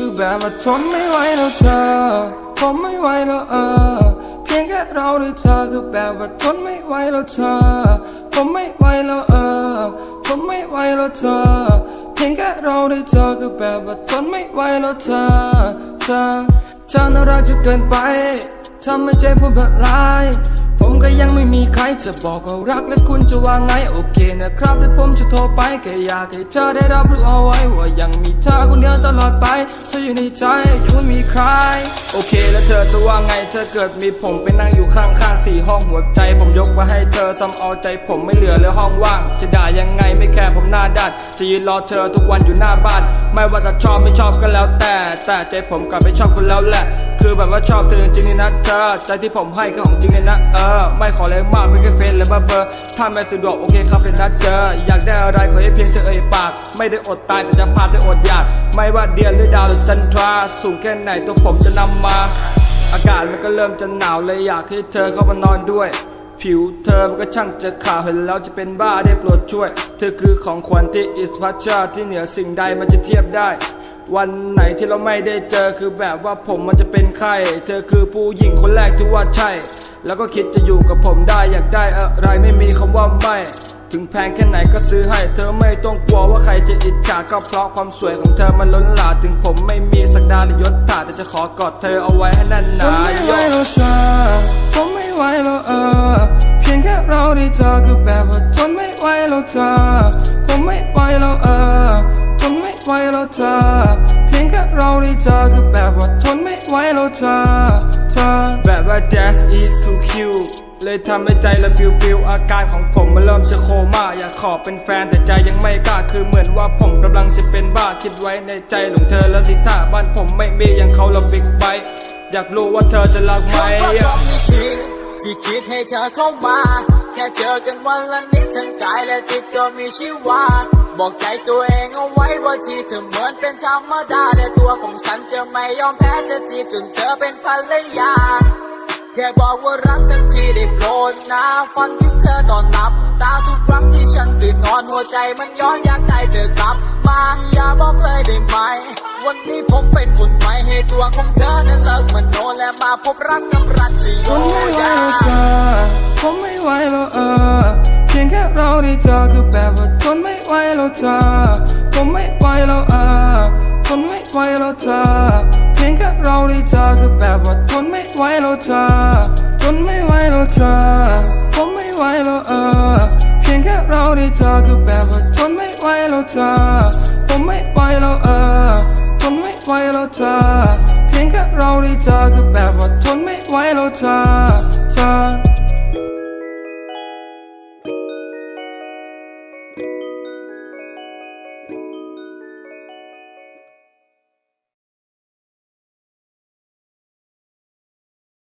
ือแบบว่าทนไม่ไหวแล้วเธอผมไม่ไหวแล้วเออ เพียงแค่เราได้เธอก็แบบว่าทนไม่ไหวแล้วเธอผมไม่ไหวแล้วเออผมไม่ไหวแล้วเธอ เพียงแค่เราได้เธอก็แบบว่าทนไม่ไหวแล้วเธอ เธอเธอน่ารักจนเกินไปทำให้ใจผมละลาย ผมก็ยังไม่มีใครจะบอกว่ารักและคุณจะว่าไงโอเคนะครับเดี๋ยวผมจะโทรไปแค่อยากให้เธอได้รับรู้เอาไว้ว่ายังมีเธอคนเดียวตลอดไปเธออยู่ในใจยังไม่มีใคร โอเคแล้วเธอจะว่าไงเธอเกิดมีผมไปนั่งอยู่ข้างๆสี่ห้องหัวใจ ผมยกมาให้เธอทำเอาใจผมไม่เหลือเลยห้องว่าง จะด่ายังไงไม่แคร์ผมหน้าด้านจะยืนรอเธอทุกวันอยู่หน้าบ้าน ไม่ว่าจะชอบไม่ชอบก็แล้วแต่ แต่ใจผมกลับไม่ชอบคุณแล้วแหละ คือแบบว่าชอบเธอจริงนี่นะเธอใจที่ผมให้คือของจริงเลยนะเออไม่ขออะไรมากไม่แค่เฟนและมาเบอร์ถ้าไม่สะดวกโอเคครับเป็นนัดเจอ อยากได้อะไรขอให้เพียงเธอเอ่ยปาก ไม่ได้อดตายแต่จะพาเธออดอยาก ไม่ว่าเดือนหรือดาวหรือจันทราสูงแค่ไหนตัวผมจะนำมา อากาศมันก็เริ่มจะหนาวเลยอยากให้เธอเข้ามานอนด้วยผิวเธอมันก็ช่างจะขาวเห็นแล้วจะเป็นบ้าได้โปรดช่วย เธอคือของขวัญที่อิสพัชชาที่เหนือสิ่งใดมันจะเทียบได้ วันไหนที่เราไม่ได้เจอคือแบบว่าผมมันจะเป็นไข้ เธอคือผู้หญิงคนแรกที่ว่าใช่ แล้วก็คิดจะอยู่กับผมได้อยากได้อะไรไม่มีคำว่าไม่ ถึงแพงแค่ไหนก็ซื้อให้ เธอไม่ต้องกลัวว่าใครจะอิจฉาก็เพราะความสวยของเธอมันล้นหลามถึงผมไม่มีสักดาหรือยศถาแต่จะขอกอดเธอเอาไว้ให้แน่นหนาไม่ไหวแล้วเธอผมไม่ไหวแล้วเออเพียงแค่เราได้เจอก็แบบว่าทนไม่ไหวแล้วเธอผมไม่ไหวแล้วเออ ทนไม่ไหวแล้วเธอ เพียงแค่เราได้เจอก็แบบว่าทนไม่ไหวแล้วเธอ เธอแบบว่า jazz is too cute เลยทำให้ใจละบิวบิวอาการของผมมันเริ่มจะโคม่าอยากขอเป็นแฟนแต่ใจยังไม่กล้าคือเหมือนว่าผมกำลังจะเป็นบ้าคิดไว้ในใจหลงเธอแล้วสิท่าบ้านผมไม่มีอย่างเขาเราบิ๊กไบค์อยากรู้ว่าเธอจะรักไหมเพราะผมไม่คิดที่คิดให้เธอเข้ามา แค่เจอกันวันละนิดทั้งกายและจิตก็มีชีวา บอกใจตัวเองเอาไว้ ว่าที่เธอเหมือนเป็นธรรมดาแต่ตัวของฉันจะไม่ยอมแพ้จะจีบจนเธอเป็นภรรยาแค่บอกว่ารักทันทีได้โปรดนะฝันถึงเธอตอนนับตาทุกครั้งที่ฉันตื่นนอนหัวใจมันย้อนอยากได้เธอกลับมาอย่าบอกเลยได้ไหม วันนี้ผมเป็นคนใหม่ให้ตัวของเธอนั้นเลิกมันโนและมาพบรักกับรัชโยทนไม่ไหวแล้วเธอผมไม่ไหวแล้วเออ เราได้เจอก็แบบว่าทนไม่ไหวแล้วเธอผมไม่ไหวแล้วเออทนไม่ไหวแล้วเธอเพียงแค่เราได้เจอก็แบบว่าทนไม่ไหวแล้วเธอทนไม่ไหวแล้วเธอผมไม่ไหวแล้วเออเพียงแค่เราได้เจอก็แบบว่าทนไม่ไหวแล้วเธอผมไม่ไหวแล้วเออทนไม่ไหวแล้วเธอเพียงแค่เราได้เจอก็แบบว่าทนไม่ไหวแล้วเธอเธอ